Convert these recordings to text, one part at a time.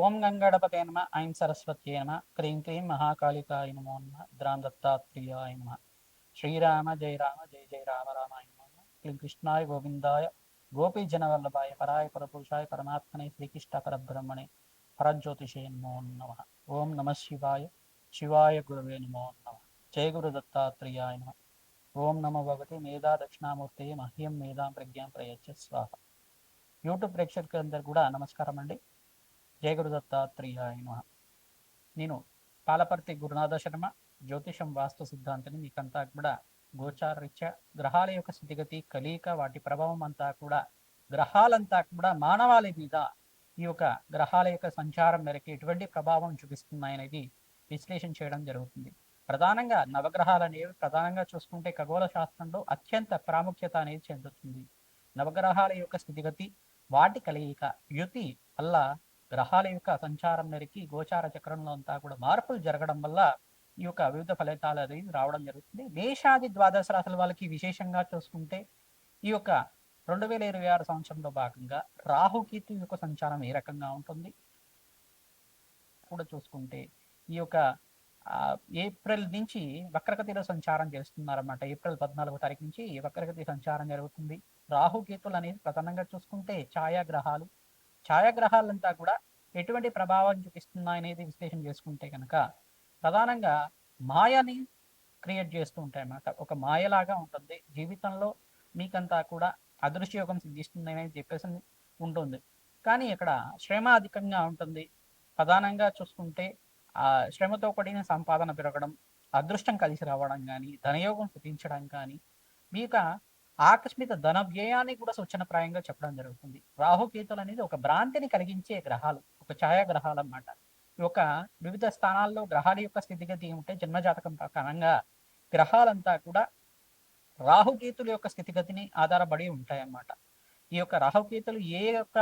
ఓం గంగడపతే నమ ఐం సరస్వత్యే నమ క్రీం క్రీం మహాకాళికాయ నమో నమ ద్రాం దత్తాత్రేయాయ నమ. శ్రీరామ జయ రామ జయ జయ రామ రామాయ నమో నమ. క్లీం కృష్ణాయ గోవిందాయ గోపీ జనవల్లభాయ పరాయ పరపురుషాయ పరమాత్మనే శ్రీకృష్ణ పరబ్రహ్మణే పరజ్యోతిషే నమో నమ. ఓం నమ శివాయ శివాయ గురవే నమో నమ. జయ గురు దత్తాత్రేయాయ నమ. ఓం నమ భగవతి మేధా దక్షిణామూర్తి మహ్యం మేధాం ప్రజ్ఞాం ప్రయచ్చ స్వాహ. యూట్యూబ్ ప్రేక్షకులందరూ కూడా నమస్కారం అండి జయ గురు దత్తాత్రేయాయ నమ. నేను పాలపర్తి గురునాథ శర్మ జ్యోతిషం వాస్తు సిద్ధాంతిని మీకంతా కూడా గోచారరీత్యా గ్రహాల యొక్క స్థితిగతి కలియిక వాటి ప్రభావం అంతా కూడా గ్రహాలంతా కూడా మానవాళి మీద ఈ యొక్క గ్రహాల యొక్క సంచారం మేరకు ఎటువంటి ప్రభావం చూపిస్తున్నాయనేది విశ్లేషణ చేయడం జరుగుతుంది. ప్రధానంగా నవగ్రహాలు అనేవి ప్రధానంగా చూసుకుంటే ఖగోళ శాస్త్రంలో అత్యంత ప్రాముఖ్యత అనేది చెందుతుంది. నవగ్రహాల యొక్క స్థితిగతి వాటి కలయిక యుతి అల్లా గ్రహాల యొక్క సంచారం మేరకి గోచార చక్రంలో అంతా కూడా మార్పులు జరగడం వల్ల ఈ యొక్క వివిధ ఫలితాలు అనేది రావడం జరుగుతుంది. మేషాది ద్వాదశ రాశుల వాళ్ళకి విశేషంగా చూసుకుంటే ఈ యొక్క రెండు వేల ఇరవై ఆరు సంవత్సరంలో భాగంగా రాహుకేతు యొక్క సంచారం ఏ రకంగా ఉంటుంది? కూడా చూసుకుంటే ఈ యొక్క ఏప్రిల్ నుంచి వక్రగతిలో సంచారం చేస్తున్నారన్నమాట. ఏప్రిల్ పద్నాలుగో తారీఖు నుంచి వక్రగతి సంచారం జరుగుతుంది. రాహుకేతులు అనేది ప్రధానంగా చూసుకుంటే ఛాయాగ్రహాలు ఛాయాగ్రహాలంతా కూడా ఎటువంటి ప్రభావం చూపిస్తున్నాయనేది విశ్లేషణ చేసుకుంటే కనుక ప్రధానంగా మాయని క్రియేట్ చేస్తూ ఉంటాయి అన్నమాట ఒక మాయలాగా ఉంటుంది. జీవితంలో మీకంతా కూడా అదృశ్యయోగం సిద్ధిస్తుంది అనేది చెప్పేసి ఉంటుంది. కానీ ఇక్కడ శ్రమ అధికంగా ఉంటుంది. ప్రధానంగా చూసుకుంటే ఆ శ్రమతో కూడిన సంపాదన పెరగడం అదృష్టం కలిసి రావడం కానీ ధనయోగం సిద్ధించడం కానీ మీక ఆకస్మిక ధన వ్యయాన్ని కూడా సూచనప్రాయంగా చెప్పడం జరుగుతుంది. రాహుకేతులు అనేది ఒక భ్రాంతిని కలిగించే గ్రహాలు ఒక ఛాయాగ్రహాలు అన్నమాట ఒక వివిధ స్థానాల్లో గ్రహాల యొక్క స్థితిగతి ఉంటే జన్మజాతకం ప్రకారంగా గ్రహాలంతా కూడా రాహుకేతుల యొక్క స్థితిగతిని ఆధారపడి ఉంటాయన్నమాట. ఈ యొక్క రాహుకేతులు ఏ యొక్క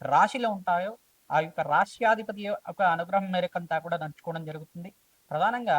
రాశిలో ఉంటాయో ఆ యొక్క రాశ్యాధిపతి యొక్క అనుగ్రహం మేరకంతా కూడా నడుచుకోవడం జరుగుతుంది. ప్రధానంగా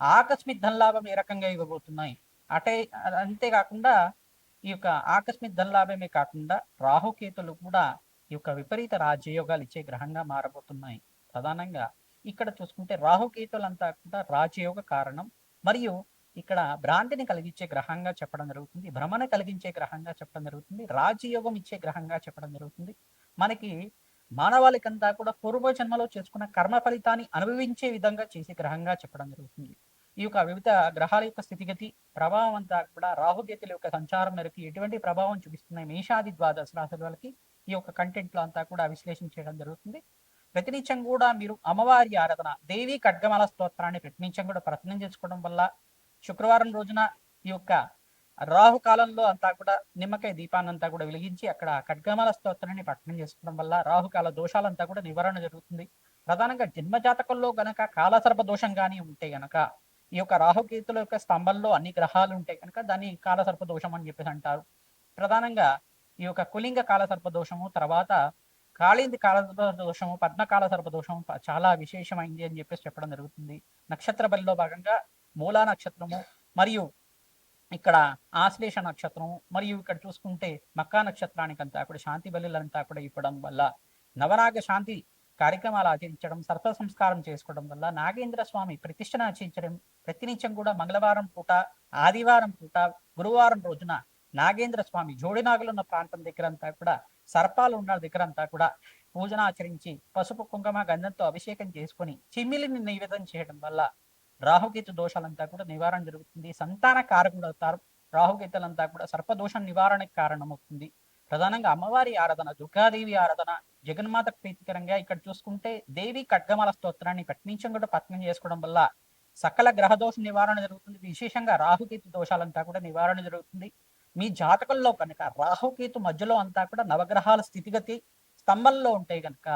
ఆకస్మిక ధనలాభం ఏ రకంగా ఇవ్వబోతున్నాయి? అటే అంతేకాకుండా ఈ యొక్క ఆకస్మిక ధనలాభమే కాకుండా రాహుకేతులు కూడా ఈ యొక్క విపరీత రాజయోగాలు ఇచ్చే గ్రహంగా మారబోతున్నాయి. ప్రధానంగా ఇక్కడ చూసుకుంటే రాహుకేతులంతా కూడా రాజయోగ కారణం. మరియు ఇక్కడ భ్రాంతిని కలిగించే గ్రహంగా చెప్పడం జరుగుతుంది. భ్రమణ కలిగించే గ్రహంగా చెప్పడం జరుగుతుంది. రాజయోగం ఇచ్చే గ్రహంగా చెప్పడం జరుగుతుంది. మనకి మానవాళికంతా కూడా పూర్వ జన్మలో చేసుకున్న కర్మ ఫలితాన్ని అనుభవించే విధంగా చేసే గ్రహంగా చెప్పడం జరుగుతుంది. ఈ యొక్క వివిధ గ్రహాల యొక్క స్థితిగతి ప్రభావం అంతా కూడా రాహుగేతుల యొక్క సంచారం మేరకు ఎటువంటి ప్రభావం చూపిస్తున్నాయి? మేషాది ద్వాదశ రాశుల వాళ్ళకి ఈ యొక్క కంటెంట్లో అంతా కూడా విశ్లేషణ చేయడం జరుగుతుంది. ప్రతినిత్యం కూడా మీరు అమ్మవారి ఆరాధన దేవి ఖడ్గమాల స్తోత్రాన్ని ప్రతినిత్యం కూడా ప్రయత్నం చేసుకోవడం వల్ల శుక్రవారం రోజున ఈ యొక్క రాహు కాలంలో అంతా కూడా నిమ్మకాయ దీపాన్ని అంతా కూడా వెలిగించి అక్కడ ఖడ్గమాల స్తోత్రాన్ని పఠనం చేసుకోవడం వల్ల రాహుకాల దోషాలంతా కూడా నివారణ జరుగుతుంది. ప్రధానంగా జన్మజాతకంలో గనక కాలసర్ప దోషం కానీ ఉంటే గనక ఈ యొక్క రాహుకేతుల యొక్క స్తంభంలో అన్ని గ్రహాలు ఉంటాయి కనుక దాన్ని కాలసర్ప దోషం అని చెప్పేసి అంటారు. ప్రధానంగా ఈ యొక్క కులింగ కాలసర్ప దోషము తర్వాత కాళింది కాలసర్ప దోషము పద్మకాల సర్ప దోషము చాలా విశేషమైంది అని చెప్పేసి చెప్పడం జరుగుతుంది. నక్షత్ర బలిలో భాగంగా మూలా నక్షత్రము మరియు ఇక్కడ ఆశ్లేష నక్షత్రము మరియు ఇక్కడ చూసుకుంటే మక్కా నక్షత్రానికంతా కూడా శాంతి బలిలంతా కూడా ఇవ్వడం వల్ల నవనాగ శాంతి కార్యక్రమాలు ఆచరించడం సర్ప సంస్కారం చేసుకోవడం వల్ల నాగేంద్ర స్వామి ప్రతిష్టను ఆచరించడం ప్రతినిత్యం కూడా మంగళవారం పూట ఆదివారం పూట గురువారం రోజున నాగేంద్ర స్వామి జోడినాగులు ఉన్న ప్రాంతం దగ్గర అంతా కూడా సర్పాలు ఉన్న దగ్గర అంతా కూడా పూజన ఆచరించి పసుపు కుంకుమ గంధంతో అభిషేకం చేసుకొని చిమ్మిలిని నివేదన చేయడం వల్ల రాహుకేతు దోషాలంతా కూడా నివారణ జరుగుతుంది. సంతాన కారకుడు అవుతారు. రాహుకేతులంతా కూడా సర్పదోషం నివారణకు కారణమవుతుంది. ప్రధానంగా అమ్మవారి ఆరాధన దుర్గాదేవి ఆరాధన జగన్మాత ప్రీతికరంగా ఇక్కడ చూసుకుంటే దేవి ఖడ్గమాల స్తోత్రాన్ని పట్నించం కూడా పత్నం చేసుకోవడం వల్ల సకల గ్రహ దోష నివారణ జరుగుతుంది. విశేషంగా రాహుకేతు దోషాలంతా కూడా నివారణ జరుగుతుంది. మీ జాతకంలో కనుక రాహుకేతు మధ్యలో అంతా కూడా నవగ్రహాల స్థితిగతి స్తంభంలో ఉంటాయి కనుక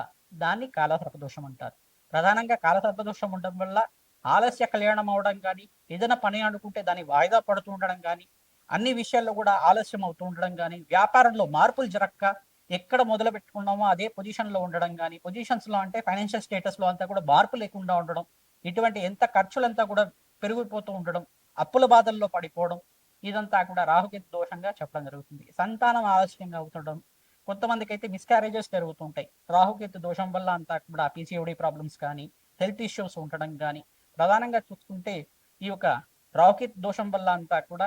దాన్ని కాలసర్పదోషం అంటారు. ప్రధానంగా కాలసర్పదోషం ఉండడం వల్ల ఆలస్య కళ్యాణం అవడం కానీ ఏదైనా పని అనుకుంటే దాన్ని వాయిదా పడుతూ ఉండడం కానీ అన్ని విషయాల్లో కూడా ఆలస్యం అవుతూ ఉండడం కానీ వ్యాపారంలో మార్పులు జరక్క ఎక్కడ మొదలు పెట్టుకున్నామో అదే పొజిషన్లో ఉండడం కానీ పొజిషన్స్లో అంటే ఫైనాన్షియల్ స్టేటస్లో అంతా కూడా మార్పు లేకుండా ఉండడం ఇటువంటి ఎంత ఖర్చులంతా కూడా పెరిగిపోతూ ఉండడం అప్పుల బాధల్లో పడిపోవడం ఇదంతా కూడా రాహుకేతు దోషంగా చెప్పడం జరుగుతుంది. సంతానం ఆలస్యంగా అవుతుండడం కొంతమందికి అయితే మిస్క్యారేజెస్ జరుగుతుంటాయి రాహుకేతు దోషం వల్ల అంతా కూడా పీసీఓడి ప్రాబ్లమ్స్ కానీ హెల్త్ ఇష్యూస్ ఉండడం కానీ ప్రధానంగా చూసుకుంటే ఈ యొక్క రాహుకేతు దోషం వల్ల అంతా కూడా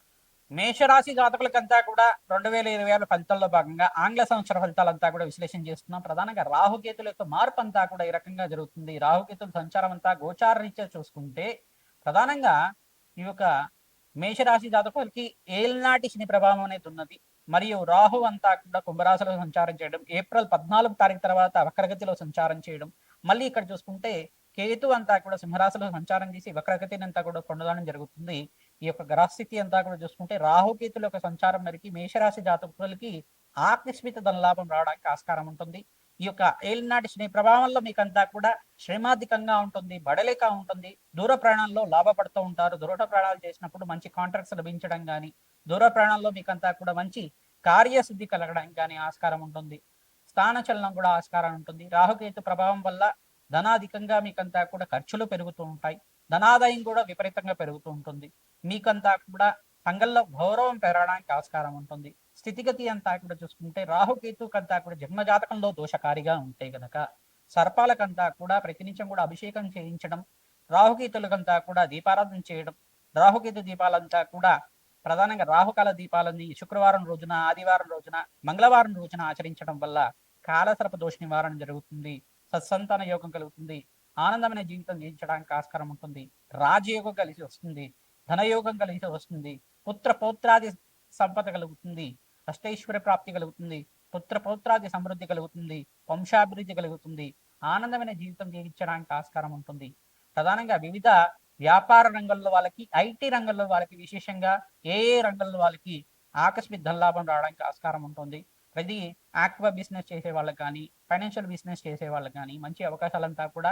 మేషరాశి జాతకులకంతా కూడా రెండు వేల ఇరవై ఆరు ఫలితాల్లో భాగంగా ఆంగ్ల సంవత్సర ఫలితాలంతా కూడా విశ్లేషణ చేస్తున్నాం. ప్రధానంగా రాహుకేతుల యొక్క మార్పు అంతా కూడా ఈ రకంగా జరుగుతుంది. రాహుకేతుల సంచారం అంతా గోచార రీత్యా చూసుకుంటే ప్రధానంగా ఈ యొక్క మేషరాశి జాతకులకి ఏల్నాటి శని ప్రభావం అనేది ఉన్నది. మరియు రాహు అంతా కూడా కుంభరాశిలో సంచారం చేయడం ఏప్రిల్ పద్నాలుగు తారీఖు తర్వాత వక్రగతిలో సంచారం చేయడం మళ్ళీ ఇక్కడ చూసుకుంటే కేతు అంతా కూడా సింహరాశిలో సంచారం చేసి వక్రగతిని అంతా కూడా పొందడం జరుగుతుంది. ఈ యొక్క గ్రహస్థితి అంతా కూడా చూసుకుంటే రాహుకేతుల యొక్క సంచారం మేరకి మేషరాశి జాతకులకి ఆకస్మిత ధనలాభం రావడానికి ఆస్కారం ఉంటుంది. ఈ యొక్క ఏలినాటి శని ప్రభావంలో మీకంతా కూడా శ్రమాధికంగా ఉంటుంది బడలేక ఉంటుంది. దూర ప్రయాణాల్లో లాభపడుతూ ఉంటారు. దూర ప్రయాణాలు చేసినప్పుడు మంచి కాంట్రాక్ట్స్ లభించడం కానీ దూర ప్రయాణాల్లో మీకంతా కూడా మంచి కార్యసిద్ధి కలగడానికి కానీ ఆస్కారం ఉంటుంది. స్థాన చలనం కూడా ఆస్కారం ఉంటుంది. రాహుకేతు ప్రభావం వల్ల ధనాధికంగా మీకంతా కూడా ఖర్చులు పెరుగుతూ ఉంటాయి. ధనాదాయం కూడా విపరీతంగా పెరుగుతూ ఉంటుంది. మీకంతా కూడా సంఘంలో గౌరవం పెరగడానికి ఆస్కారం ఉంటుంది. స్థితిగతి అంతా కూడా చూసుకుంటే రాహుకేతుకంతా కూడా జన్మజాతకంలో దోషకారిగా ఉంటే గనక సర్పాలకంతా కూడా ప్రతినిత్యం కూడా అభిషేకం చేయించడం రాహుకేతులకంతా కూడా దీపారాధన చేయడం రాహుకేతు దీపాలంతా కూడా ప్రధానంగా రాహుకాల దీపాలని శుక్రవారం రోజున ఆదివారం రోజున మంగళవారం రోజున ఆచరించడం వల్ల కాలసర్ప దోష నివారణ జరుగుతుంది. సత్సంతాన యోగం కలుగుతుంది. ఆనందమైన జీవితం జీవించడానికి ఆస్కారం ఉంటుంది. రాజయోగం కలిసి వస్తుంది. ధనయోగం కలిసి వస్తుంది. పుత్ర పౌత్రాది సంపద కలుగుతుంది. అష్టైశ్వర్య ప్రాప్తి కలుగుతుంది. పుత్ర పౌత్రాది సమృద్ధి కలుగుతుంది. వంశాభివృద్ధి కలుగుతుంది. ఆనందమైన జీవితం జీవించడానికి ఆస్కారం ఉంటుంది. ప్రధానంగా వివిధ వ్యాపార రంగంలో వాళ్ళకి ఐటీ రంగంలో వాళ్ళకి విశేషంగా ఏ ఏ రంగంలో వాళ్ళకి ఆకస్మిక ధనలాభం రావడానికి ఆస్కారం ఉంటుంది. ప్రతి ఆక్వా బిజినెస్ చేసే వాళ్ళకి కానీ ఫైనాన్షియల్ బిజినెస్ చేసే వాళ్ళకి కానీ మంచి అవకాశాలంతా కూడా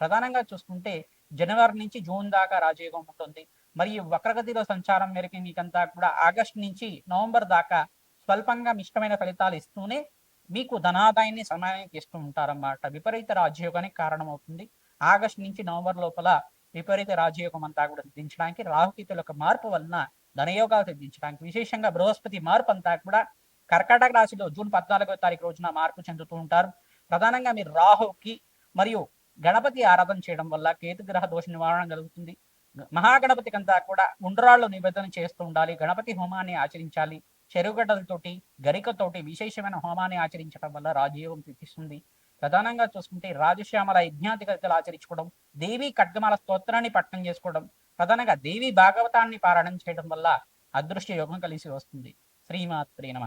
ప్రధానంగా చూసుకుంటే జనవరి నుంచి జూన్ దాకా రాజయోగం ఉంటుంది. మరియు వక్రగతిలో సంచారం మేరకు మీకంతా కూడా ఆగస్ట్ నుంచి నవంబర్ దాకా స్వల్పంగా మిష్టమైన ఫలితాలు ఇస్తూనే మీకు ధనాదాయాన్ని సమయానికి ఇస్తూ ఉంటారన్నమాట. విపరీత రాజయోగానికి కారణమవుతుంది. ఆగస్ట్ నుంచి నవంబర్ లోపల విపరీత రాజయోగం అంతా కూడా సిద్ధించడానికి రాహుకేతుల యొక్క మార్పు వలన ధనయోగాలు సిద్ధించడానికి విశేషంగా బృహస్పతి మార్పు అంతా కూడా కర్కాటక రాశిలో జూన్ పద్నాలుగో తారీఖు రోజున మార్పు చెందుతూ ఉంటారు. ప్రధానంగా మీరు రాహుకి మరియు గణపతి ఆరాధన చేయడం వల్ల కేతుగ్రహ దోష నివారణ కలుగుతుంది. మహాగణపతికంతా కూడా ఉండ్రాళ్ళు నివేదన చేస్తూ ఉండాలి. గణపతి హోమాన్ని ఆచరించాలి. చెరుగడ్డలతోటి గరికతోటి విశేషమైన హోమాన్ని ఆచరించడం వల్ల రాజయోగం సిద్ధిస్తుంది. ప్రధానంగా చూసుకుంటే రాజశ్యామల యజ్ఞాధిగతలు ఆచరించుకోవడం దేవి ఖడ్గమాల స్తోత్రాన్ని పట్టణం చేసుకోవడం ప్రధానంగా దేవి భాగవతాన్ని పారాయణం చేయడం వల్ల అదృశ్య యోగం కలిసి వస్తుంది. శ్రీమాత్రి నమ.